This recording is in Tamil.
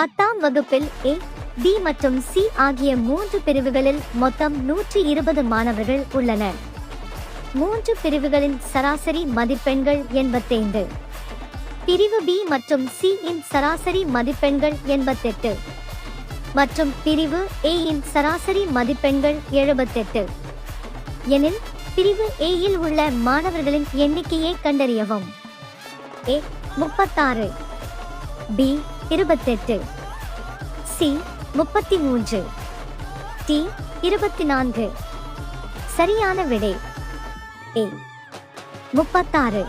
பத்தாம் வகுப்பில் ஏ பி மற்றும் சி ஆகிய மூன்று பிரிவுகளில் மொத்தம் நூற்றி இருபது மாணவர்கள் உள்ளனர். மூன்று பிரிவுகளின் சராசரி மதிப்பெண்கள் எண்பத்தைந்து. பிரிவு பி மற்றும் சி இன் சராசரி மதிப்பெண்கள் எண்பத்தெட்டு. மற்றும் பிரிவு ஏ இன் சராசரி மதிப்பெண்கள் எழுபத்தெட்டு. எனில் பிரிவு ஏ உள்ள மாணவர்களின் எண்ணிக்கையை கண்டறியவும். ஏ முப்பத்தாறு. பி இருபத்தெட்டு. சி முப்பத்தி மூன்று டி இருபத்தி நான்கு சரியான விடை. ஏ முப்பத்தாறு.